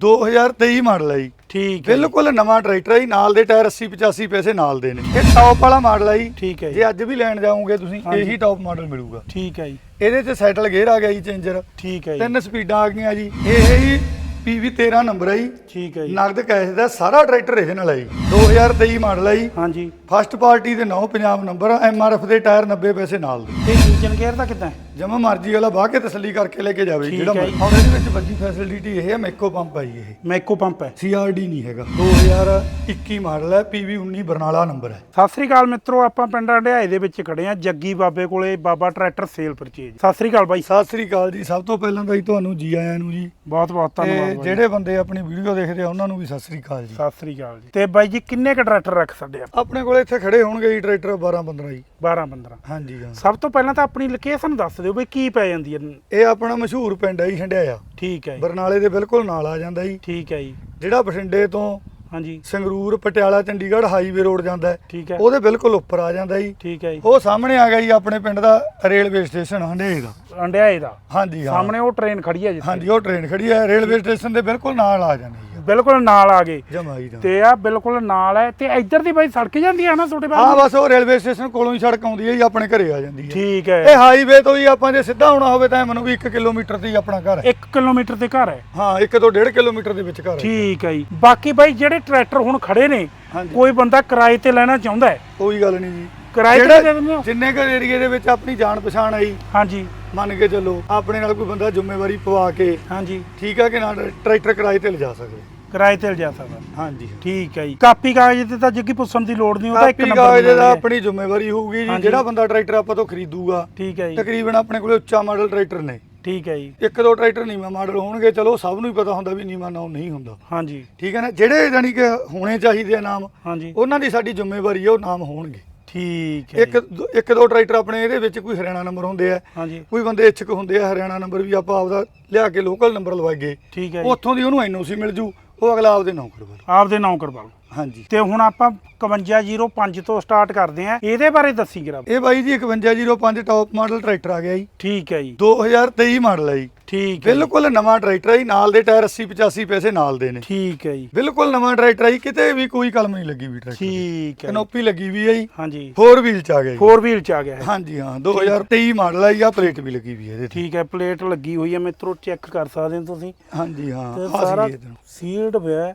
2023 model ਹੈ ਜੀ। ਠੀਕ ਹੈ ਬਿਲਕੁਲ ਨਵਾਂ ਟਰੈਕਟਰ ਹੈ ਜੀ ਨਾਲ ਦੇ ਟਾਇਰ 80 85 ਪੈਸੇ ਨਾਲ ਦੇ ਨੇ। ਇਹ ਟੌਪ ਵਾਲਾ ਮਾਡਲ ਹੈ ਜੀ। ਠੀਕ ਹੈ ਜੀ। ਅੱਜ ਵੀ ਲੈਣ ਜਾਓਗੇ ਤੁਸੀਂ। ਇਹੀ ਟੌਪ ਮਾਡਲ ਮਿਲੂਗਾ। ਠੀਕ ਹੈ ਜੀ। ਇਹਦੇ 'ਚ ਸੈਟਲ ਗੇਅਰ ਆ ਗਿਆ ਜੀ ਚੇਂਜਰ ਠੀਕ ਹੈ ਜੀ। ਤਿੰਨ ਸਪੀਡਾਂ ਆ ਗਈਆਂ ਜੀ। ਇਹ ਜੀ PV 13 ਨੰਬਰ ਜੀ ਠੀਕ ਹੈ ਜੀ। ਨਗਦ ਕੈਸ਼ ਦਾ ਸਾਰਾ ਟਰੈਕਟਰ ਇਹਦੇ ਨਾਲ ਹੈ ਜੀ 2023 ਮਾਡਲ ਜੀ ਹਾਂਜੀ। ਫਸਟ ਪਾਰਟੀ ਦੇ ਨੌ ਪੰਜਾਬ ਨੰਬਰ ਐਮਆਰਐਫ ਦੇ ਟਾਇਰ 90 ਪੈਸੇ ਨਾਲ ਦੇ। ਤੇ ਇੰਜਨ ਗੇਅਰ ਦਾ ਕਿਦਾਂ? ਜਮਾ ਮਰਜ਼ੀ ਵਾਲਾ ਬਾਹ ਕੇ ਤਸੱਲੀ ਕਰਕੇ ਲੈ ਕੇ ਜਾਵੇ ਜਿਹੜਾ ਮਰਜ਼ੀ। ਹੁਣ ਇਹਦੇ ਵਿੱਚ ਵੱਡੀ ਫੈਸਿਲਿਟੀ ਇਹ ਹੈ ਮੈਕੋ ਪੰਪ ਜੀ ਇਹ। ਮੈਕੋ ਪੰਪ ਹੈ। CRD ਨਹੀਂ ਹੈਗਾ। 2021 ਮਾਡਲ ਹੈ PV 19 ਬਰਨਾਲਾ ਨੰਬਰ ਹੈ ਸਤਿ ਸ੍ਰੀ ਅਕਾਲ ਮਿੱਤਰੋ ਆਪਾਂ ਪਿੰਡ ਹੰਡਿਆਏ ਦੇ ਵਿੱਚ ਖੜੇ ਆ ਜੱਗੀ ਬਾਬੇ ਕੋਲੇ ਬਾਬਾ tractor sale purchase. Sat Sri ਅਕਾਲ ਬਾਈ। ਸਤਿ ਸ੍ਰੀ ਅਕਾਲ ਜੀ ਸਭ ਤੋਂ ਪਹਿਲਾਂ ਤਾਂ ਜੀ ਤੁਹਾਨੂੰ ਜੀ ਆਇਆਂ ਨੂੰ ਜੀ। ਬਹੁਤ ਬਹੁਤ ਤੇ ਧੰਨਵਾਦ ਬਾਈ ਜਿਹੜੇ ਬੰਦੇ ਆਪਣੀ ਵੀਡੀਓ ਦੇਖਦੇ ਆ ਉਹਨਾਂ ਨੂੰ ਵੀ ਸਤਿ ਸ੍ਰੀ ਅਕਾਲ ਜੀ। ਸਤਿ ਸ੍ਰੀ ਅਕਾਲ ਜੀ। ਤੇ ਬਾਈ ਜੀ ਕਿੰਨੇ ਕ ਟਰੈਕਟਰ ਰੱਖ ਸਕਦੇ ਆ? ਆਪਣੇ ਕੋਲੇ ਇੱਥੇ ਖੜੇ ਹੋਣਗੇ ਜੀ ਟਰੈਕਟਰ 12 15 ਜੀ। 12 15 ਹਾਂਜੀ ਹਾਂ। ਸਭ ਤੋਂ ਪਹਿਲਾਂ ਤਾਂ ਆਪਣੀ ਲੋਕੇਸ਼ਨ ਦੱਸ ਦਿਓ ਬਈ ਕੀ ਪੈ ਜਾਂਦੀ ਹੈ। ਇਹ ਆਪਣਾ ਮਸ਼ਹੂਰ ਪਿੰਡ ਹੈ ਜੀ ਹੰਡਿਆਇਆ ਠੀਕ ਹੈ ਜੀ। ਬਰਨਾਲੇ ਦੇ ਬਿਲਕੁਲ ਨਾਲ ਆ ਜਾਂਦਾ ਜੀ। ਠੀਕ ਹੈ ਜੀ। ਜਿਹੜਾ ਬਠਿੰਡੇ ਤੋਂ ਹਾਂਜੀ। ਸੰਗਰੂਰ ਪਟਿਆਲਾ ਚੰਡੀਗੜ੍ਹ ਹਾਈਵੇ ਰੋਡ ਜਾਂਦਾ ਹੈ। ਠੀਕ ਹੈ। ਉਹਦੇ ਬਿਲਕੁਲ ਉੱਪਰ ਆ ਜਾਂਦਾ ਜੀ। ਠੀਕ ਹੈ ਜੀ। ਉਹ ਸਾਹਮਣੇ ਆ ਗਿਆ ਜੀ ਆਪਣੇ ਪਿੰਡ ਦਾ ਰੇਲਵੇ ਸਟੇਸ਼ਨ ਹੰਡਿਆਏ ਦਾ। ਹੰਡਿਆਏ ਦਾ। ਹਾਂਜੀ ਹਾਂ। ਸਾਹਮਣੇ ਉਹ ਟ੍ਰੇਨ ਖੜੀ ਹੈ ਜਿੱਥੇ। ਹਾਂਜੀ ਉਹ ਟ੍ਰੇਨ ਖੜੀ ਹੈ ਰੇਲਵੇ ਸਟੇਸ਼ਨ ਦੇ ਬਿਲਕੁਲ ਨਾਲ ਆ ਜਾਂਦੀ ਹੈ ਬਿਲਕੁਲ ਨਾਲ ਆ ਗਏ। ਜਮਾਈ ਦਾ ਤੇ ਆ ਬਿਲਕੁਲ ਨਾਲ ਹੈ ਤੇ ਇੱਧਰ ਦੀ ਬਾਈ ਸੜਕ ਜਾਂਦੀ ਆ ਨਾ ਤੁਹਾਡੇ ਹਾਂ ਬਾਅਦ ਬਸ ਉਹ ਰੇਲਵੇ ਸਟੇਸ਼ਨ ਕੋਲੋਂ ਹੀ ਸੜਕ ਆਉਂਦੀ ਹੈ ਜੀ ਆਪਣੇ ਘਰੇ ਆ ਜਾਂਦੀ ਹੈ ਠੀਕ ਇਹ ਹੈ ਹਾਈਵੇ ਤੋਂ ਹੀ ਆਪਾਂ ਜੇ ਸਿੱਧਾ ਆਉਣਾ ਹੋਵੇ ਤਾਂ ਮੈਨੂੰ ਵੀ 1 ਕਿਲੋਮੀਟਰ ਤੇ ਹੀ ਆਪਣਾ ਘਰ ਹੈ। 1 ਕਿਲੋਮੀਟਰ ਦੇ ਘਰ ਹੈ? ਹਾਂ 1 ਤੋਂ 1.5 ਕਿਲੋਮੀਟਰ ਦੇ ਵਿੱਚ ਘਰ ਹੈ। ਠੀਕ ਹੈ ਜੀ। ਬਾਕੀ ਬਾਈ ਜਿਹੜੇ ਟਰੈਕਟਰ ਹੁਣ ਖੜੇ ਨੇ ਕੋਈ ਬੰਦਾ ਕਿਰਾਏ ਤੇ ਲੈਣਾ ਚਾਹੁੰਦਾ ਹੈ? ਕੋਈ ਗੱਲ ਨਹੀਂ ਜੀ। ਕਿਰਾਏ ਤੇ ਦੇ ਦਿੰਦੇ ਹੋ? ਜਿੰਨੇ ਕੁ ਏਰੀਏ ਦੇ ਵਿੱਚ ਆਪਣੀ ਜਾਣ ਪਛਾਣ ਆਈ ਹਾਂਜੀ। ਮੰਨ ਕੇ ਚੱਲੋ ਆਪਣੇ ਨਾਲ ਕੋਈ ਬੰਦਾ ਜ਼ਿੰਮੇਵਾਰੀ ਪਵਾ ਕੇ ਹਾਂਜੀ। ਠੀਕ ਆ ਕਿ ਨਾ ਟਰੈਕਟਰ ਕਿਰਾਏ ਤੇ ਲਿਜਾ ਸਕਦੇ। ਕਿਰਾਏ ਤੇ ਲਿਜਾ ਸਕਦਾ। ਹਾਂਜੀ। ਠੀਕ ਹੈ ਜੀ। ਕਾਪੀ ਕਾਗਜ਼ ਤੇ ਤਾਂ ਜੱਗੀ ਪੁੱਛਣ ਦੀ ਲੋੜ ਨਹੀਂ ਉਹਦਾ ਇੱਕ ਕਾਪੀ ਨੰਬਰ ਕਾਗਜ਼ ਦਾ। ਆਪਣੀ ਜ਼ਿੰਮੇਵਾਰੀ ਹੋਊਗੀ ਜੀ। ਹਾਂਜੀ। ਜਿਹੜਾ ਬੰਦਾ ਟਰੈਕਟਰ ਆਪਾਂ ਤੋਂ ਖਰੀਦੂਗਾ ਠੀਕ ਹੈ ਜੀ। ਤਕਰੀਬਨ ਆਪਣੇ ਕੋਲੇ ਉੱਚਾ ਮਾਡਲ ਟਰੈਕਟਰ ਨੇ। ਠੀਕ ਹੈ ਜੀ। ਇੱਕ ਦੋ ਟਰੈਕਟਰ ਨੀਵਾਂ ਮਾਡਲ ਹੋਣਗੇ ਚਲੋ ਸਭ ਨੂੰ ਹੀ ਪਤਾ ਹੁੰਦਾ ਵੀ ਨੀਵਾਂ ਨਾਮ ਨਹੀਂ ਹੁੰਦਾ। ਹਾਂਜੀ। ਠੀਕ ਹੈ ਨਾ? ਜਿਹੜੇ ਜਾਨੀ ਕਿ ਹੋਣੇ ਚਾਹੀਦੇ ਆ ਨਾਮ ਹਾਂਜੀ। ਉਹਨਾਂ ਦੀ ਸਾਡੀ ਜ਼ਿੰਮੇਵਾਰੀ ਹੈ ਉਹ ਨਾਮ ਹੋਣਗੇ। ਠੀਕ ਹੈ ਇੱਕ ਦੋ- ਇੱਕ ਦੋ ਟਰੈਕਟਰ ਆਪਣੇ ਇਹਦੇ ਵਿੱਚ ਕੋਈ ਹਰਿਆਣਾ ਨੰਬਰ ਹੁੰਦੇ ਆ। ਹਾਂਜੀ। ਕੋਈ ਬੰਦੇ ਇੱਛਕ ਹੁੰਦੇ ਆ ਹਰਿਆਣਾ ਨੰਬਰ ਵੀ ਆਪਾਂ ਆਪਦਾ ਲਿਆ ਕੇ ਲੋਕਲ ਨੰਬਰ ਲਵਾਈਏ। ਠੀਕ ਹੈ ਜੀ। ਉੱਥੋਂ ਦੀ ਉਹਨੂੰ ਐਨਓਸੀ ਮਿਲ ਜੂ। ਉਹ ਅਗਲਾ ਆਪਦੇ ਨਾਂ ਕਰਵਾ ਲਊ। ਆਪਦੇ ਨਾਮ ਕਰਵਾ ਲਓ ਹਾਂਜੀ। ਤੇ ਹੁਣ ਆਪਾਂ 5105 ਤੋਂ ਸਟਾਰਟ ਕਰਦੇ ਆਂ ਇਹਦੇ ਬਾਰੇ ਦੱਸੀ ਜਰਾ। ਇਹ ਬਾਈ ਜੀ 5105 ਟੌਪ ਮਾਡਲ ਟਰੈਕਟਰ ਆ ਗਿਆ ਜੀ। ਠੀਕ ਹੈ ਜੀ। 2023 ਮਾਡਲ ਹੈ ਜੀ। ਠੀਕ ਹੈ ਬਿਲਕੁਲ ਨਵਾਂ ਟਰੈਕਟਰ ਹੈ ਨਾਲ ਦੇ ਟਾਇਰ 80 85 ਪੈਸੇ ਨਾਲ ਦੇ ਨੇ। ਠੀਕ ਹੈ ਜੀ। ਬਿਲਕੁਲ ਨਵਾਂ ਟਰੈਕਟਰ ਹੈ ਕਿਤੇ ਵੀ ਕੋਈ ਕਲਮ ਨਹੀਂ ਲੱਗੀ ਵੀ ਟਰੈਕਟਰ ਠੀਕ ਹੈ ਕਨੋਪੀ ਲੱਗੀ ਵੀ ਹੈ ਜੀ। ਹਾਂਜੀ। 4 ਵੀਲ ਚ ਆ ਗਿਆ ਜੀ। 4 ਵੀਲ ਚ ਆ ਗਿਆ ਹਾਂਜੀ ਹਾਂ। 2023 ਮਾਡਲ ਹੈ ਜੀ। ਆ ਪਲੇਟ ਵੀ ਲੱਗੀ ਵੀ ਹੈ ਇਹਦੇ ਠੀਕ ਹੈ। ਪਲੇਟ ਲੱਗੀ ਹੋਈ ਹੈ। ਮਿੱਤਰੋ ਚੈੱਕ ਕਰ ਸਕਦੇ ਹੋ ਤੁਸੀਂ। ਹਾਂਜੀ ਹਾਂ। ਸਾਰਾ। ਸੀਲਡ ਪਿਆ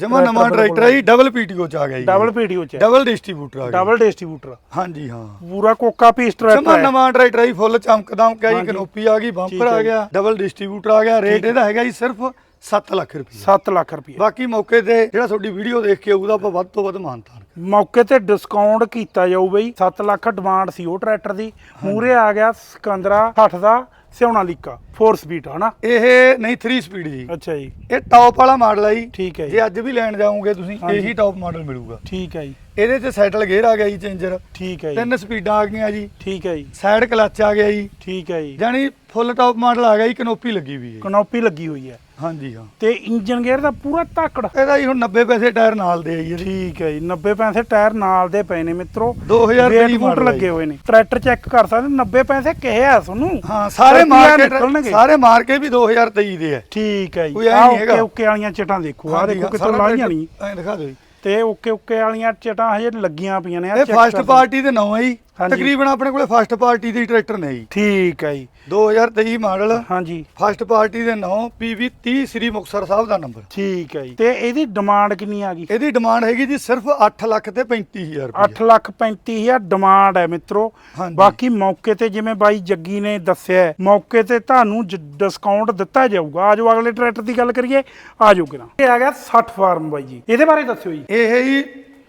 ਜਮਾ ਨਵਾਂ ਟਰੈਕਟਰ ਹੈ ਜੀ ਡਬਲ ਪੀਟੀਓ ਚ ਆ ਗਿਆ ਜੀ। ਡਬਲ ਪੀਡੀਓ ਚ ਡਬਲ ਡਿਸਟ੍ਰੀਬਿਊਟਰ ਆ ਗਿਆ ਡਬਲ ਡਿਸਟ੍ਰੀਬਿਊਟਰ ਹਾਂਜੀ ਹਾਂ। ਪੂਰਾ ਕੋਕਾ ਪੀਸ ਜਮਾ ਟਰੈਕਟਰ ਹੈ। ਨਵਾਂ ਟਰੈਕਟਰ ਹੈ ਜੀ ਫੁੱਲ ਚਮਕਦਮ ਕਿਆ ਜੀ। ਕਨੋਪੀ ਆ ਗਈ ਬੰਪਰ ਆ। ਗਿਆ ਡਬਲ ਡਿਸਟ੍ਰੀਬਿਊਟਰ ਆ ਗਿਆ ਰੇਟ ਇਹਦਾ ਹੈਗਾ ਜੀ ਸਿਰਫ 7 ਲੱਖ ਰੁਪਏ। 7 ਲੱਖ ਰੁਪਏ। ਬਾਕੀ ਮੌਕੇ ਤੇ ਜਿਹੜਾ ਤੁਹਾਡੀ ਵੀਡੀਓ ਦੇਖ ਕੇ ਆਊਗਾ ਆਪਾਂ ਵੱਧ ਤੋਂ ਵੱਧ ਮਾਨਤਾਨ ਮੌਕੇ ਤੇ ਡਿਸਕਾਊਂਟ ਕੀਤਾ ਜਾਊ ਬਈ। 7 ਲੱਖ ਡਿਮਾਂਡ ਸੀ ਉਹ ਟਰੈਕਟਰ ਦੀ। ਮੂਰੇ ਆ ਗਿਆ ਸਿਕੰਦਰਾ 60 ਦਾ। ਸਿਉਣਾ ਲੀਕਾ 4 ਸਪੀਡ ਹਨਾ? ਇਹ ਨਹੀਂ 3 ਸਪੀਡ ਜੀ। ਅੱਛਾ ਜੀ। ਇਹ ਟੌਪ ਵਾਲਾ ਮਾਡਲ ਹੈ ਜੀ। ਠੀਕ ਹੈ ਜੀ। ਜੇ ਅੱਜ ਵੀ ਲੈਣ ਜਾਓਗੇ ਤੁਸੀਂ ਹਾਂਜੀ। ਇਹੀ ਟੌਪ ਮਾਡਲ ਮਿਲੂਗਾ। ਠੀਕ ਹੈ ਜੀ। ਇਹਦੇ 'ਚ ਸੈਟਲ ਗੇਅਰ ਆ ਗਿਆ ਜੀ ਚੇਂਜਰ ਠੀਕ ਹੈ ਜੀ। ਤਿੰਨ ਸਪੀਡਾਂ ਆ ਗਈਆਂ ਜੀ। ਠੀਕ ਹੈ ਜੀ। ਸਾਈਡ ਕਲੱਚ ਆ ਗਿਆ ਜੀ। ਠੀਕ ਹੈ ਜੀ। ਜਾਨੀ ਫੁੱਲ ਟੌਪ ਮਾਡਲ ਆ ਗਿਆ ਜੀ ਕਨੋਪੀ ਲੱਗੀ ਵੀ ਹੈ ਕਨੋਪੀ ਲੱਗੀ ਹੋਈ ਹੈ। ਹਾਂਜੀ ਹਾਂ। ਤੇ ਇੰਜਨ ਗੇਅਰ ਦਾ ਪੂਰਾ ਧਾਕੜ ਇਹਦਾ ਜੀ ਹੁਣ 90 ਪੈਸੇ ਟਾਇਰ ਨਾਲ ਦੇ ਆ ਜੀ ਇਹਦੇ। ਠੀਕ ਹੈ ਜੀ 90 ਪੈਸੇ ਟਾਇਰ ਨਾਲ ਦੇ ਪਏ ਨੇ ਮਿੱਤਰੋ। 2023 ਵੇਟ ਬੂਟ ਮਾਡਲ ਹੈ ਲੱਗੇ ਹੋਏ ਨੇ। ਟਰੈਕਟਰ ਚੈੱਕ ਕਰ ਸਕਦੇ 90 ਪੈਸੇ ਕਿਹੇ ਆ ਤੁਹਾਨੂੰ? ਹਾਂ ਸਾਰੇ ਮਾਰਕੀਟ। ਸਾਰੇ ਮਾਰਕੇ ਵੀ 2023 ਦੇ ਆ। ਠੀਕ ਹੈ ਜੀ। ਓਕੇ ਓਕੇ ਵਾਲੀਆਂ ਚਟਾਂ ਦੇਖੋ ਆ ਦੇਖੋ ਹਾਂ, ਕਿਤੋਂ ਲਾਈਆਂ ਨਹੀਂ ਐਂ ਦਿਖਾ ਦਿਓ ਜੀ। ਤੇ ਓਕੇ ਓਕੇ ਵਾਲੀਆਂ ਚਟਾਂ ਹਜੇ ਲੱਗੀਆਂ ਪਈਆਂ ਨੇ ਇਹ ਫਸਟ ਪਾਰਟੀ ਦੇ ਨਾਂ ਹੈ ਜੀ। ਤਕਰੀਬਨ ਆਪਣੇ ਕੋਲੇ ਫਸਟ ਪਾਰਟੀ ਦੇ ਟਰੈਕਟਰ ਨੇ ਜੀ। ਠੀਕ ਹੈ ਜੀ। 2023 ਮਾਡਲ ਹਾਂਜੀ। ਫਸਟ ਪਾਰਟੀ ਦੇ ਨਾਂ PV 30 ਸ੍ਰੀ ਮੁਕਤਸਰ ਸਾਹਿਬ ਦਾ ਨੰਬਰ। ਠੀਕ ਹੈ ਜੀ। ਤੇ ਇਹਦੀ ਡਿਮਾਂਡ ਕਿੰਨੀ ਆ ਗਈ? ਇਹਦੀ ਡਿਮਾਂਡ ਹੈਗੀ ਜੀ ਸਿਰਫ 8 ਲੱਖ ਤੇ 35000 ਰੁਪਏ 8 ਲੱਖ 35000 ਡਿਮਾਂਡ ਹੈ ਮਿੱਤਰੋ। ਬਾਕੀ ਮੌਕੇ ਤੇ ਜਿਵੇਂ ਬਾਈ ਜੱਗੀ ਨੇ ਦੱਸਿਆ ਮੌਕੇ ਤੇ ਤੁਹਾਨੂੰ ਡਿਸਕਾਊਂਟ ਦਿੱਤਾ ਜਾਊਗਾ। ਆਜੋ ਅਗਲੇ ਟਰੈਕਟਰ ਦੀ ਗੱਲ ਕਰੀਏ ਆਜੋ ਕਿਰਾਂ। ਇਹ ਆ ਗਿਆ 60 ਫਾਰਮ ਬਾਈ ਜੀ। ਇਹਦੇ ਬਾਰੇ ਦੱਸਿਓ ਜੀ। ਇਹ ਹੈ ਜੀ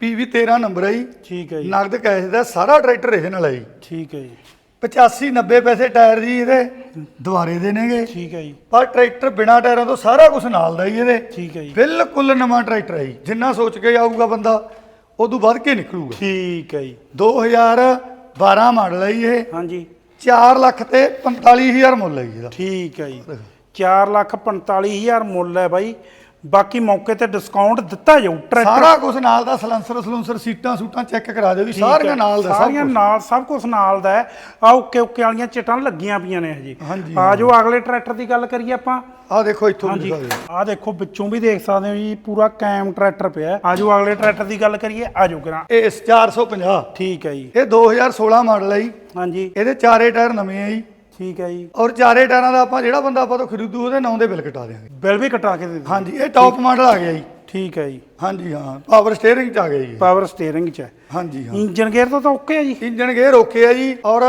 PV 13 ਨੰਬਰ ਹੈ ਜੀ। ਠੀਕ ਹੈ ਜੀ। ਨਗਦ ਕੈਸ਼ ਦਾ ਸਾਰਾ ਟਰੈਕਟਰ ਇਹਦੇ ਨਾਲ ਹੈ ਜੀ। ਠੀਕ ਹੈ ਜੀ। 85 90 ਪੈਸੇ ਟਾਇਰ ਜੀ ਇਹਦੇ ਦੁਆਰੇ ਦੇ ਨੇਗੇ ਠੀਕ ਹੈ ਜੀ। ਪਰ ਟਰੈਕਟਰ ਬਿਨਾ ਟਾਇਰਾਂ ਤੋਂ ਸਾਰਾ ਕੁਝ ਨਾਲ ਦਾ ਹੀ ਇਹਦੇ। ਠੀਕ ਹੈ ਜੀ। ਬਿਲਕੁਲ ਨਵਾਂ ਟਰੈਕਟਰ ਹੈ ਜੀ। ਜਿੰਨਾ ਸੋਚ ਕੇ ਆਊਗਾ ਬੰਦਾ ਉਦੋਂ ਵੱਧ ਕੇ ਨਿਕਲੂਗਾ। ਠੀਕ ਹੈ ਜੀ। 2012 ਮਾਡਲ ਹੈ ਜੀ ਇਹ। ਹਾਂਜੀ। 4 ਲੱਖ ਤੇ 45000 ਮੁੱਲ ਹੈ ਜੀ ਇਹਦਾ। ਠੀਕ ਹੈ ਜੀ। 4 ਲੱਖ 45000 ਮੁੱਲ ਹੈ ਬਾਈ। ਬਾਕੀ ਮੌਕੇ ਤੇ ਡਿਸਕਾਊਂਟ ਦਿੱਤਾ ਜਾਊ ਟਰੈਕਟਰ ਸਾਰਾ ਕੁਝ ਨਾਲ ਦਾ ਸਲੈਂਸਰ ਸਲੂੰਸਰ ਸੀਟਾਂ ਸੂਟਾਂ ਚੈੱਕ ਕਰਾ ਦਿਓ ਜੀ। ਸਾਰੀਆਂ ਨਾਲ ਦਾ ਸਾਰੀਆਂ। ਨਾਲ ਸਭ ਕੁਝ ਨਾਲ ਦਾ ਹੈ। ਆ ਓਕੇ ਓਕੇ ਵਾਲੀਆਂ ਚਿਟਾਂ ਲੱਗੀਆਂ ਪਈਆਂ ਨੇ ਹਜੇ। ਹਾਂਜੀ, ਆ ਜੋ ਅਗਲੇ ਟਰੈਕਟਰ ਦੀ ਗੱਲ ਕਰੀਏ ਆਪਾਂ। ਆਹ ਦੇਖੋ ਇੱਥੋਂ ਵੀ ਹਾਂਜੀ। ਦਿਖਾ ਦਿਓ। ਆਹ ਦੇਖੋ ਵਿੱਚੋਂ ਵੀ ਦੇਖ ਸਕਦੇ ਹੋ ਜੀ ਪੂਰਾ ਕੈਮ ਟਰੈਕਟਰ ਪਿਆ ਹੈ। ਆਜੋ ਅਗਲੇ ਟਰੈਕਟਰ ਦੀ ਗੱਲ ਕਰੀਏ ਆਜੋ ਕਰਾਂ ਇਹ 450 ਠੀਕ ਹੈ ਜੀ। ਇਹ 2016 ਮਾਡਲ ਹੈ ਜੀ। ਹਾਂਜੀ। ਇਹਦੇ ਚਾਰੇ ਟਾਇਰ ਨਵੇਂ ਆ ਜੀ। ਠੀਕ ਹੈ ਜੀ। ਔਰ ਚਾਰੇ ਟਾਇਰਾਂ ਦਾ ਆਪਾਂ ਜਿਹੜਾ ਬੰਦਾ ਆਪਾਂ ਤੋਂ ਖਰੀਦੂ ਉਹਦੇ ਨਾਂ ਦੇ ਬਿੱਲ ਕਟਾ ਦੇਵਾਂਗੇ ਬਿੱਲ ਵੀ ਕਟਾ ਕੇ ਦੇ ਦਿਓ। ਹਾਂਜੀ ਇਹ ਟੌਪ ਮਾਡਲ ਆ ਗਿਆ ਜੀ। ਠੀਕ ਹੈ ਜੀ। ਹਾਂਜੀ ਹਾਂ ਪਾਵਰ ਸਟੀਅਰਿੰਗ ਚ ਆ ਗਿਆ ਜੀ। ਪਾਵਰ ਸਟੀਅਰਿੰਗ ਚ ਹੈ। ਹਾਂਜੀ ਹਾਂ। ਇੰਜਨ ਗੇਅਰ ਤਾਂ ਤਾਂ ਓਕੇ ਹੈ ਜੀ। ਇੰਜਨ ਗੇਅਰ ਓਕੇ ਆ ਜੀ ਔਰ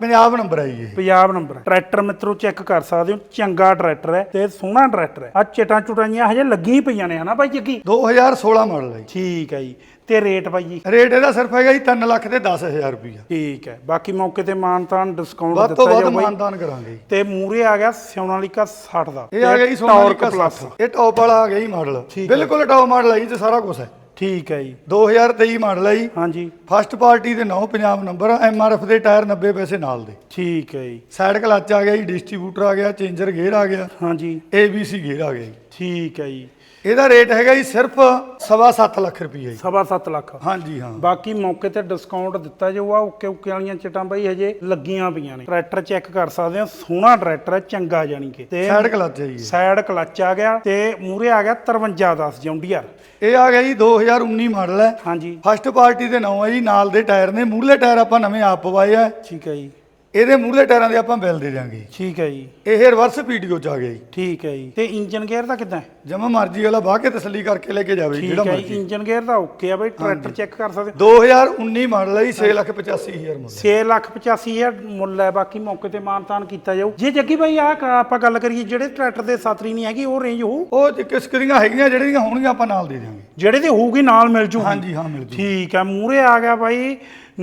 ਪੰਜਾਬ ਨੰਬਰ ਹੈ ਜੀ ਇਹ। ਪੰਜਾਬ ਨੰਬਰ ਟਰੈਕਟਰ ਮਿੱਤਰੋ ਚੈੱਕ ਕਰ ਸਕਦੇ ਹੋ। ਚੰਗਾ ਟਰੈਕਟਰ ਹੈ ਤੇ ਸੋਹਣਾ ਟਰੈਕਟਰ ਹੈ। ਆ ਚਟਾਂ ਚੁਟਾਈਆਂ ਹਜੇ ਲੱਗੀਆਂ ਹੀ ਪਈਆਂ ਨੇ ਹਨਾ ਬਾਈ ਜੱਗੀ 2016 ਮਾਡਲ ਹੈ ਜੀ। ਠੀਕ ਹੈ ਜੀ। ਤੇ ਰੇਟ ਬਾਈ ਜੀ? ਰੇਟ ਇਹਦਾ ਸਿਰਫ ਹੈਗਾ ਜੀ 3 ਲੱਖ ਤੇ 10000 ਰੁਪਈਆ। ਠੀਕ ਹੈ। ਬਾਕੀ ਮੌਕੇ ਤੇ ਮਾਨਤਾਨ ਡਿਸਕਾਊਂਟ ਵੱਧ ਤੋਂ ਦਿੱਤਾ ਵੱਧ ਜਾਊਗਾ ਜੀ। ਮਾਨਦਾਨ ਕਰਾਂਗੇ। ਤੇ ਮੂਰੇ ਆ ਗਿਆ ਸੋਨਾਲੀਕਾ 60 ਦਾ। ਇਹ ਆ ਗਿਆ ਜੀ ਸੋਨਾਲੀਕਾ ਪਲੱਸ ਇਹ ਟੌਪ ਵਾਲਾ ਆ ਗਿਆ ਜੀ ਮਾਡਲ ਠੀਕ ਹੈ। ਬਿਲਕੁਲ ਟੌਪ ਮਾਡਲ ਹੈ ਜੀ ਤੇ ਸਾਰਾ ਕੁਝ ਹੈ। ਠੀਕ ਹੈ ਜੀ। 2023 ਮਾਡਲ ਹੈ ਜੀ। ਹਾਂਜੀ। ਫਸਟ ਪਾਰਟੀ ਦੇ ਨੌ Punjab number M R F ਦੇ ਟਾਇਰ 90 ਪੈਸੇ ਨਾਲ ਦੇ। ਠੀਕ ਹੈ ਜੀ। ਸਾਈਡ ਕਲੱਚ ਆ ਗਿਆ ਜੀ ਡਿਸਟ੍ਰੀਬਿਊਟਰ ਆ ਗਿਆ ਚੇਂਜਰ ਗੇਅਰ ਆ ਗਿਆ। ਹਾਂਜੀ। ABC ਗੇਅਰ ਆ ਗਿਆ ਜੀ। ਠੀਕ ਹੈ ਜੀ। ਇਹਦਾ ਰੇਟ ਹੈਗਾ ਜੀ ਸਿਰਫ ਸਵਾ ਸੱਤ ਲੱਖ ਰੁਪਈਆ ਜੀ। ਸਵਾ ਸੱਤ ਲੱਖ। ਹਾਂਜੀ ਹਾਂ। ਬਾਕੀ ਮੌਕੇ ਤੇ ਡਿਸਕਾਊਂਟ ਦਿੱਤਾ ਜਾਊਗਾ ਓਕੇ ਓਕੇ ਵਾਲੀਆਂ ਚਟਾਂ ਬਾਈ ਹਜੇ ਲੱਗੀਆਂ ਪਈਆਂ ਨੇ। ਟਰੈਕਟਰ ਚੈੱਕ ਕਰ ਸਕਦੇ ਹੋ ਸੋਹਣਾ ਟਰੈਕਟਰ ਹੈ ਚੰਗਾ ਜਾਣੀ ਕਿ। ਤੇ ਸਾਈਡ ਕਲੱਚ ਹੈ ਜੀ। ਸਾਈਡ ਕਲੱਚ ਆ ਗਿਆ ਤੇ ਮੂਰੇ ਆ ਗਿਆ 5310 ਜੌਂਡੀਅਰ ਇਹ ਆ ਗਿਆ ਜੀ 2019 ਮਾਡਲ ਹੈ। ਹਾਂਜੀ। ਫਸਟ ਪਾਰਟੀ ਦੇ ਨੌ ਹੈ ਜੀ ਨਾਲ ਦੇ ਟਾਇਰ ਨੇ। ਮੂਹਰਲੇ ਟਾਇਰ ਆਪਾਂ ਨਵੇਂ ਆਪ ਪਵਾਏ ਆ। ਠੀਕ ਹੈ ਜੀ। ਇਹਦੇ ਮੂਹਰਲੇ ਟਾਇਰਾਂ ਦੇ ਆਪਾਂ ਬਿੱਲ ਦੇ ਦਿਆਂਗੇ। ਠੀਕ ਹੈ ਜੀ। ਇਹ ਰਿਵਰਸ ਪੀਡੀਓ ਚ ਆ ਗਿਆ ਜੀ। ਠੀਕ ਹੈ ਜੀ। ਤੇ ਇੰਜਨ ਗੇਅਰ ਦਾ ਕਿਦਾਂ ਜਮਾ ਮਰਜ਼ੀ ਵਾਲਾ ਬਾਹ ਕੇ ਤਸੱਲੀ ਕਰਕੇ ਲੈ ਕੇ ਜਾਵੇ ਜੀ, ਜਿਹੜਾ ਠੀਕ ਹੈ ਮਰਜ਼ੀ। ਇੰਜਨ ਗੇਅਰ ਦਾ ਓਕੇ ਆ ਬਾਈ ਟਰੈਕਟਰ ਚੈੱਕ ਕਰ ਸਕਦੇ ਹੋ। 2019 ਮਾਡਲ ਹੈ ਜੀ 685000 ਮੁੱਲ 6 ਲੱਖ 85000 ਮੁੱਲ ਹੈ ਬਾਕੀ ਮੌਕੇ ਤੇ ਮਾਨਤਾਨ ਕੀਤਾ ਜਾਊ। ਜੇ ਜੱਗੀ ਬਾਈ ਆ ਆਪਾਂ ਗੱਲ ਕਰੀਏ ਜਿਹੜੇ ਟਰੈਕਟਰ ਦੇ ਸਾਤਰੀ ਨਹੀਂ ਹੈਗੀ ਉਹ ਰੇਂਜ ਹੋਊ? ਉਹ ਜ- ਕਿਸ ਕਿਰੀਆਂ ਹੈਗੀਆਂ ਜਿਹੜੀਆਂ ਹੋਣਗੀਆਂ ਆਪਾਂ ਨਾਲ ਦੇ ਦਿਆਂਗੇ। ਜਿਹੜੇ ਦੀ ਹੋਊਗੀ ਨਾਲ ਮਿਲ ਜੂਗੀ। ਹਾਂਜੀ ਹਾਂ ਮਿਲ ਜੂ ਠੀਕ ਹੈ ਮੂਰੇ ਆ ਗਿਆ ਬਾਈ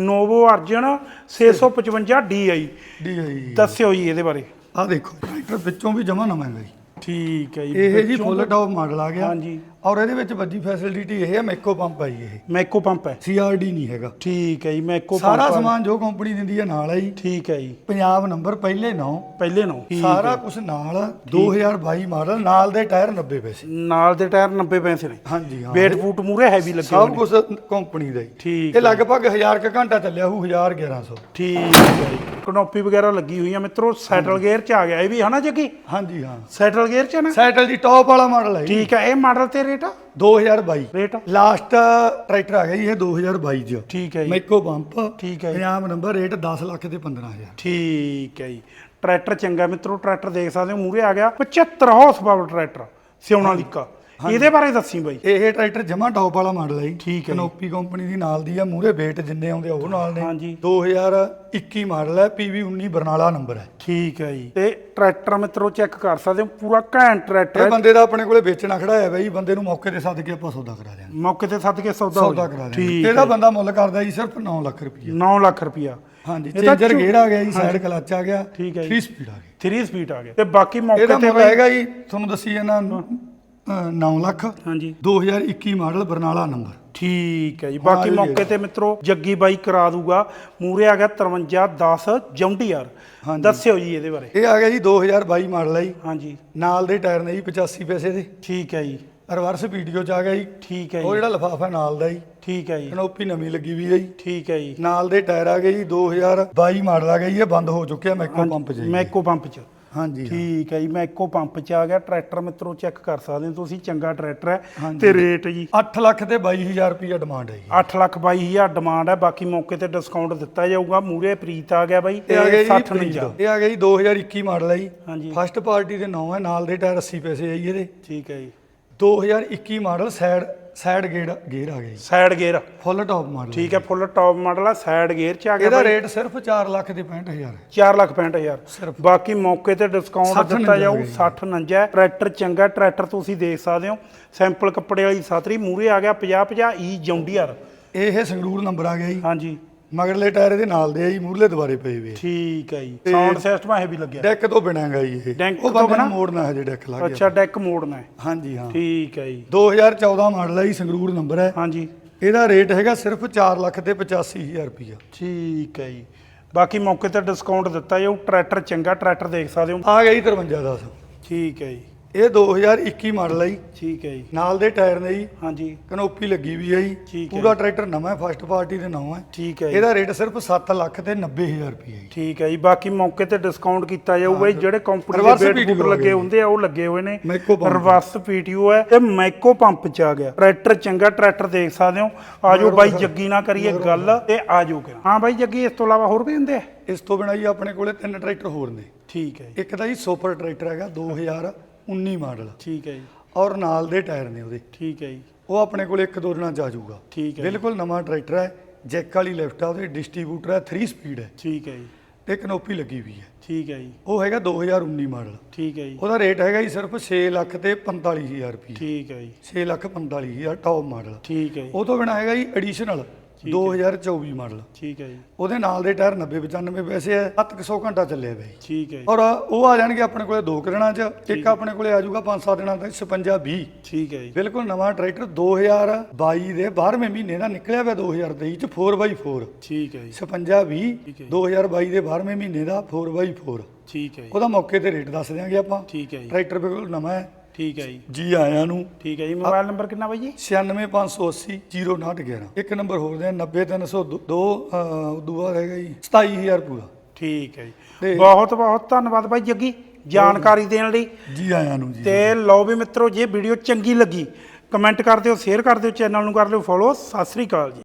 ਨੋਵੋ ਅਰਜਨ 655 DI ਡੀ ਹੈ ਜੀ ਦੱਸਿਓ ਜੀ ਇਹਦੇ ਬਾਰੇ। ਆਹ ਦੇਖੋ ਟਰੈਕਟਰ ਵਿੱਚੋਂ ਵੀ ਜਮਾ ਨਵਾਂ ਹੈਗਾ ਜੀ ਠੀਕ ਹੈ ਜੀ। ਇਹ ਜੀ ਫੁੱਲ ਟੌਪ ਮਾਡਲ ਆ ਗਿਆ। ਹਾਂਜੀ। ਔਰ ਇਹਦੇ ਵਿੱਚ ਵੱਡੀ ਫੈਸਿਲਿਟੀ ਇਹ ਹੈ ਮੈਕੋ ਪੰਪ ਜੀ ਇਹ। ਮੈਕੋ ਪੰਪ ਹੈ। ਸੀਆਰਡੀ ਨਹੀਂ ਹੈਗਾ। ਠੀਕ ਹੈ ਜੀ ਮੈਕੋ ਸਾਰਾ ਪੰਪ ਆ। ਸਮਾਨ ਜੋ ਕੰਪਨੀ ਦਿੰਦੀ ਹੈ ਨਾਲ ਹੈ ਜੀ। ਠੀਕ ਹੈ ਜੀ। ਪੰਜਾਬ ਨੰਬਰ ਪਹਿਲੇ ਨੌ। ਪਹਿਲੇ ਨੂੰ ਸਾਰਾ ਕੁਝ ਨਾਲ 2022 ਮਾਡਲ ਨਾਲ ਦੇ ਟਾਇਰ 90 ਪੈਸੇ। ਨਾਲ ਦੇ ਟਾਇਰ 90 ਪੈਸੇ ਨੇ। ਹਾਂਜੀ ਹਾਂ। ਵੇਟ ਫੂਟ ਮੂਰੇ ਹੈਵੀ ਲੱਗੇ ਸਭ ਕੁਝ ਕੰਪਨੀ ਦਾ ਹੀ ਠੀਕ ਇਹ ਲਗਭਗ 1000 ਕ ਘੰਟਾ ਚੱਲਿਆ ਹੋਊ 1000 1100 ਠੀਕ ਹੈ ਜੀ। ਕਨੋਪੀ ਵਗੈਰਾ ਲੱਗੀ ਹੋਈ ਆ ਮਿੱਤਰੋ ਸੈਟਲ ਗੇਅਰ ਚ ਆ ਗਿਆ। ਇਹ ਵੀ ਹਨਾ ਜੱਗੀ? ਹਾਂਜੀ ਹਾਂ। ਸੈਟਲ ਗੇਅਰ ਚ ਹੈ ਨਾ? ਸਾਈਕਲ ਦੀ ਟੌਪ ਵਾਲਾ ਮਾਡਲ ਹੈ ਜੀ। ਠੀਕ ਹੈ ਇਹ ਮਾਡਲ ਤੇ ਰੇਟ ਆ? 2022 ਰੇਟ ਲਾਸਟ ਟਰੈਕਟਰ ਆ ਗਿਆ ਜੀ ਇਹ 2022 ਚ। ਠੀਕ ਹੈ ਜੀ। ਮੈਕੋ ਪੰਪ ਠੀਕ ਹੈ ਜੀ। ਪੰਜਾਬ ਨੰਬਰ ਰੇਟ 10 ਲੱਖ ਤੇ 15000 ਠੀਕ ਹੈ ਜੀ। ਟਰੈਕਟਰ ਚੰਗਾ ਮਿੱਤਰੋ ਟਰੈਕਟਰ ਦੇਖ ਸਕਦੇ ਹੋ ਮੂਰੇ ਆ ਗਿਆ 75 ਹਾਰਸ ਪਾਵਰ ਟਰੈਕਟਰ ਸਿਉਣਾਲੀਕਾ ਇਹਦੇ ਬਾਰੇ ਦੱਸੀ ਬਾਈ। ਇਹ ਟਰੈਕਟਰ ਜਮਾ ਟੌਪ ਵਾਲਾ ਮਾਡਲ ਹੈ ਠੀਕ ਹੈ। ਕਨੋਪੀ ਕੰਪਨੀ ਦੀ ਨਾਲ ਦੀ ਆ ਮੂਰੇ ਵੇਟ ਜਿੰਨੇ ਆਉਂਦੇ ਉਹ ਨਾਲ ਨੇ। ਹਾਂਜੀ। 2021 ਮਾਡਲ ਹੈ PV19 ਬਰਨਾਲਾ ਨੰਬਰ ਹੈ ਠੀਕ ਹੈ ਜੀ। ਤੇ ਟਰੈਕਟਰ ਮਿੱਤਰੋ ਚੈੱਕ ਕਰ ਸਕਦੇ ਹੋ ਪੂਰਾ ਘੈਂਟ ਟਰੈਕਟਰ ਇਹ ਹੈ ਬੰਦੇ ਦਾ ਆਪਣੇ ਕੋਲੇ ਵੇਚਣਾ ਖੜਾ ਹੈ ਬਈ ਬੰਦੇ ਨੂੰ ਮੌਕੇ ਤੇ ਸੱਦ ਕੇ ਆਪਾਂ ਸੌਦਾ ਕਰਾ ਦਿਆਂਗੇ। ਮੌਕੇ ਤੇ ਸੱਦ ਕੇ ਸੌਦਾ ਸੌਦਾ। ਕਰਾ ਦਿਆਂਗੇ। ਇਹਦਾ ਬੰਦਾ ਮੁੱਲ ਕਰਦਾ ਜੀ ਸਿਰਫ 9 ਲੱਖ ਰੁਪਏ 9 ਲੱਖ ਰੁਪਿਆ ਹਾਂਜੀ ਇਹ ਤਾਂ ਚੇਂਜਰ ਗੇਅਰ ਆ ਗਿਆ ਜੀ ਸਾਈਡ ਕਲਚ ਆ ਗਿਆ। ਠੀਕ ਹੈ ਜੀ। 3 ਸਪੀਡ ਆ ਗਈ 3 ਸਪੀਡ ਆ ਗਿਆ। ਤੇ ਬਾਕੀ ਮੌਕੇ ਤੇ ਹੈਗਾ ਜੀ ਤੁਹਾਨੂੰ ਦੱਸੀ ਜਾਂਦਾ 9 ਲੱਖ ਹਾਂਜੀ। 2021 ਮਾਡਲ ਬਰਨਾਲਾ ਨੰਬਰ। ਠੀਕ ਹੈ ਜੀ ਬਾਕੀ ਮੌਕੇ ਤੇ ਮਿੱਤਰੋ ਜੱਗੀ ਬਾਈ ਕਰਾ ਦੂਗਾ। ਮੂਰੇ ਆ ਗਿਆ 53 10 ਜੌਂਡੀਆਰ। ਦੱਸਿਓ ਜੀ ਇਹਦੇ ਬਾਰੇ। ਇਹ ਆ ਗਿਆ ਜੀ 2022 ਮਾਡਲ ਹੈ ਜੀ। ਹਾਂਜੀ। ਨਾਲ ਦੇ ਟਾਇਰ ਨੇ ਜੀ 85 ਪੈਸੇ ਦੇ। ਠੀਕ ਹੈ ਜੀ। ਰਿਵਰਸ ਵੀਡੀਓ ਚ ਆ ਗਿਆ ਜੀ। ਠੀਕ ਹੈ ਉਹ ਜੀ ਜਿਹੜਾ ਲਫਾਫਾ ਨਾਲ ਦਾ ਜੀ। ਠੀਕ ਹੈ ਜੀ। ਕਨੋਪੀ ਨਵੀਂ ਲੱਗੀ ਵੀ ਹੈ ਜੀ। ਠੀਕ ਹੈ ਜੀ। ਨਾਲ ਦੇ ਟਾਇਰ ਆ ਗਏ ਜੀ 2022 ਮਾਡਲ ਆ ਗਿਆ ਜੀ। ਇਹ ਬੰਦ ਹੋ ਚੁੱਕਿਆ ਮੈਕੋ ਪੰਪ ਚ। ਮੈਕੋ ਪੰਪ ਚ। ਹਾਂਜੀ। ਠੀਕ ਹੈ ਜੀ ਮੈਕੋ ਪੰਪ ਚ ਆ ਗਿਆ ਟਰੈਕਟਰ ਮਿੱਤਰੋ ਚੈੱਕ ਕਰ ਸਕਦੇ ਹੋ ਤੁਸੀਂ ਚੰਗਾ ਟਰੈਕਟਰ ਹੈ। ਤੇ ਰੇਟ ਜੀ 8 ਲੱਖ ਤੇ 22000 ਰੁਪਇਆ ਡਿਮਾਂਡ ਹੈ ਜੀ। 8 ਲੱਖ 22000 ਡਿਮਾਂਡ ਹੈ ਬਾਕੀ ਮੌਕੇ ਤੇ ਡਿਸਕਾਊਂਟ ਦਿੱਤਾ ਜਾਊਗਾ। ਮੂਰੇ ਪ੍ਰੀਤ ਆ ਗਿਆ ਬਾਈ ਇਹ ਆ ਗਿਆ ਜੀ 60 ਪ੍ਰੀਤ। 49 ਇਹ ਆ ਗਿਆ ਜੀ 2021 ਮਾਡਲ ਹੈ ਜੀ। ਹਾਂਜੀ। ਫਸਟ ਪਾਰਟੀ ਦੇ ਨੌ ਹੈ ਨਾਲ ਦੇ ਟਾਇਰ 80 ਪੈਸੇ ਹੈ ਜੀ ਇਹਦੇ। ਠੀਕ ਹੈ ਜੀ। 2021 model side side gear gear ਆ ਗਿਆ ਜੀ side gear full top model ਠੀਕ ਹੈ ਫੁੱਲ ਟੌਪ ਮਾਡਲ ਆ ਸਾਈਡ ਗੇਅਰ ਚ ਆ ਗਿਆ ਇਹਦਾ ਰੇਟ ਸਿਰਫ 4 ਲੱਖ ਤੇ 65000 ਹੈ। 4 ਲੱਖ 65000 ਬਾਕੀ ਮੌਕੇ ਤੇ ਡਿਸਕਾਊਂਟ 60 ਦਿੱਤਾ ਜਾਊ ਨੰਜਾ 60 49 ਟਰੈਕਟਰ ਚੰਗਾ ਟਰੈਕਟਰ ਤੁਸੀਂ ਦੇਖ ਸਕਦੇ ਹੋ। ਸੈਂਪਲ ਕੱਪੜੇ ਵਾਲੀ ਸਾਤਰੀ ਮੂਰੇ ਆ ਗਿਆ 50 50 ਈ ਜੌਂਡੀਅਰ ਇਹ ਸੰਗਰੂਰ ਨੰਬਰ ਆ ਗਿਆ ਜੀ। ਹਾਂਜੀ। ਮਗਰਲੇ ਟਾਇਰ ਇਹਦੇ ਨਾਲ ਦੇ ਆ ਜੀ ਮੂਰਲੇ ਦੁਬਾਰੇ ਪਏ ਵੇ ਆ। ਠੀਕ ਹੈ ਜੀ। ਸਾਊਂਡ ਸਿਸਟਮ ਇਹ ਵੀ ਲੱਗਿਆ। ਡੈਕ ਤੋਂ ਬਿਨਾਗਾ ਜੀ ਇਹ। ਡੈਕ ਉਹ ਤੋਂ ਬੰਦੇ ਬਿਨਾਂ? ਮੋੜਨਾ ਹਜੇ ਡੈਕ ਲੱਗ ਗਿਆ ਅੱਛਾ ਡੈਕ ਮੋੜਨਾ ਹੈ। ਹਾਂਜੀ ਹਾਂ। ਠੀਕ ਹੈ ਜੀ। 2014 ਮਾਡਲ ਹੈ ਜੀ ਸੰਗਰੂਰ ਨੰਬਰ ਹੈ। ਹਾਂਜੀ। ਇਹਦਾ ਰੇਟ ਹੈਗਾ ਸਿਰਫ 4 ਲੱਖ ਤੇ 85000 ਰੁਪਇਆ ਠੀਕ ਹੈ ਜੀ। ਬਾਕੀ ਮੌਕੇ ਤੇ ਡਿਸਕਾਊਂਟ ਦਿੱਤਾ ਜਾਊ। ਟਰੈਕਟਰ ਚੰਗਾ ਟਰੈਕਟਰ ਦੇਖ ਸਕਦੇ ਹੋ। ਆ ਗਿਆ ਜੀ 5310 ਠੀਕ ਹੈ ਜੀ। ਇਹ 2021 ਮਾਡਲ ਹੈ ਜੀ। ਠੀਕ ਹੈ ਜੀ। ਨਾਲ ਦੇ ਟਾਇਰ ਨੇ ਜੀ। ਹਾਂਜੀ। ਕਨੋਪੀ ਲੱਗੀ ਵੀ ਹੈ ਜੀ। ਠੀਕ ਹੈ ਪੂਰਾ ਟਰੈਕਟਰ ਨਵਾਂ ਹੈ ਫਸਟ ਪਾਰਟੀ ਦੇ ਨਵਾਂ ਹੈ। ਠੀਕ ਹੈ ਜੀ। ਇਹਦਾ ਰੇਟ ਸਿਰਫ 7 ਲੱਖ ਤੇ 90000 ਰੁਪਏ ਹੈ ਜੀ। ਠੀਕ ਹੈ ਜੀ। ਬਾਕੀ ਮੌਕੇ ਤੇ ਡਿਸਕਾਊਂਟ ਕੀਤਾ ਜਾਊਗਾ ਜੀ। ਜਿਹੜੇ ਕੰਪਨੀ Reverse ਦੇ ਬੇਟ PTO ਬੂਟ ਲੱਗੇ ਹੁੰਦੇ ਆ ਉਹ ਲੱਗੇ ਹੋਏ ਨੇ। Micro pump। ਰਿਵਰਸ ਪੀਟੀਓ ਹੈ ਤੇ ਮਾਈਕੋ ਪੰਪ ਚ ਆ ਗਿਆ। ਟਰੈਕਟਰ ਚੰਗਾ ਟਰੈਕਟਰ ਦੇਖ ਸਕਦੇ ਹੋ। ਆਜੋ ਬਾਈ ਜੱਗੀ ਨਾ ਕਰੀਏ ਗੱਲ ਤੇ ਆਜੋ ਕਰਾਂ ਹਾਂ ਬਾਈ ਜੱਗੀ ਇਸ ਤੋਂ ਇਲਾਵਾ ਹੋਰ ਵੀ ਹੁੰਦੇ ਆ? ਇਸ ਤੋਂ ਬਿਨਾਂ ਜੀ ਆਪਣੇ ਕੋਲੇ ਤਿੰਨ ਟਰੈਕਟਰ ਹੋਰ ਨੇ। ਠੀਕ ਹੈ ਜੀ। ਇੱਕ ਤਾਂ ਜੀ ਸੁਪਰ ਟਰੈਕਟਰ ਹੈਗਾ 2019 ਮਾਡਲ। ਠੀਕ ਹੈ ਜੀ। ਔਰ ਨਾਲ ਦੇ ਟਾਇਰ ਨੇ ਉਹਦੇ। ਠੀਕ ਹੈ ਜੀ। ਉਹ ਆਪਣੇ ਕੋਲੇ ਇੱਕ ਦੋ ਦਿਨਾਂ ਚ ਆ ਜਾਊਗਾ। ਠੀਕ ਹੈ ਬਿਲਕੁਲ ਨਵਾਂ ਟਰੈਕਟਰ ਹੈ ਜੈਕ ਵਾਲੀ ਲਿਫਟ ਆ ਉਹਦੇ ਡਿਸਟ੍ਰੀਬਿਊਟਰ ਹੈ 3 ਸਪੀਡ ਹੈ। ਠੀਕ ਹੈ ਜੀ। ਤੇ ਕਨੋਪੀ ਲੱਗੀ ਵੀ ਹੈ। ਠੀਕ ਹੈ ਜੀ। ਉਹ ਹੈਗਾ 2019 ਮਾਡਲ। ਠੀਕ ਹੈ ਜੀ। ਉਹਦਾ ਰੇਟ ਹੈਗਾ ਜੀ ਸਿਰਫ 6 ਲੱਖ ਤੇ 45000 ਰੁਪਏ ਠੀਕ ਹੈ ਜੀ। 6 ਲੱਖ 45000 ਟੌਪ ਮਾਡਲ ਠੀਕ ਹੈ ਜੀ। ਉਹ ਤੋਂ ਬਿਨਾ ਹੈਗਾ ਜੀ ਐਡੀਸ਼ਨਲ 2024 ਮਾਡਲ। ਠੀਕ ਹੈ ਜੀ। ਉਹਦੇ ਨਾਲ ਦੇ ਟਾਇਰ 90 95 ਪੈਸੇ ਹੈ 700 ਘੰਟਾ ਚੱਲਿਆ ਬਈ ਠੀਕ ਹੈ ਔਰ ਉਹ ਆ ਜਾਣਗੇ ਆਪਣੇ ਕੋਲੇ ਦੋ ਕੁ ਦਿਨਾਂ ਚ ਇੱਕ ਆਪਣੇ ਕੋਲੇ ਆ ਜਾਊਗਾ 5-7 ਦਿਨਾਂ ਤੱਕ 56 20 ਠੀਕ ਹੈ ਜੀ। ਬਿਲਕੁਲ ਨਵਾਂ ਟਰੈਕਟਰ 2022 ਦੇ 12ਵੇਂ ਮਹੀਨੇ ਦਾ ਨਿਕਲਿਆ ਪਿਆ 2023 ਚ 4x4 ਠੀਕ ਹੈ ਜੀ। 56 20 ਠੀਕ ਹੈ। 2022 ਦੇ 12ਵੇਂ ਮਹੀਨੇ ਦਾ 4x4 ਠੀਕ ਹੈ ਜੀ। ਉਹਦਾ ਮੌਕੇ ਤੇ ਰੇਟ ਦੱਸ ਦਿਆਂਗੇ ਆਪਾਂ। ਠੀਕ ਹੈ ਜੀ। ਟਰੈਕਟਰ ਬਿਲਕੁਲ ਨਵਾਂ ਹੈ। ਠੀਕ ਹੈ ਜੀ। ਜੀ ਆਇਆਂ ਨੂੰ। ਠੀਕ ਹੈ ਜੀ ਮੋਬਾਈਲ ਨੰਬਰ ਕਿੰਨਾ ਬਾਈ ਜੀ? 96580 0911 ਇੱਕ ਨੰਬਰ ਹੋਰ ਦੇ 90302 ਉਦੋਂ ਬਾਅਦ ਹੈਗਾ ਜੀ 27000 ਪੂਰਾ। ਠੀਕ ਹੈ ਜੀ। ਬਹੁਤ ਬਹੁਤ ਧੰਨਵਾਦ ਬਾਈ ਜੱਗੀ ਜਾਣਕਾਰੀ ਦੇਣ ਲਈ। ਜੀ ਆਇਆਂ ਨੂੰ ਜੀ। ਤੇ ਲਓ ਵੀ ਮਿੱਤਰੋ ਜੇ ਵੀਡੀਓ ਚੰਗੀ ਲੱਗੀ ਕਮੈਂਟ ਕਰ ਦਿਓ ਸ਼ੇਅਰ ਕਰ ਦਿਓ ਚੈਨਲ ਨੂੰ ਕਰ ਲਿਓ ਫੋਲੋ ਸਤਿ ਸ੍ਰੀ ਅਕਾਲ ਜੀ।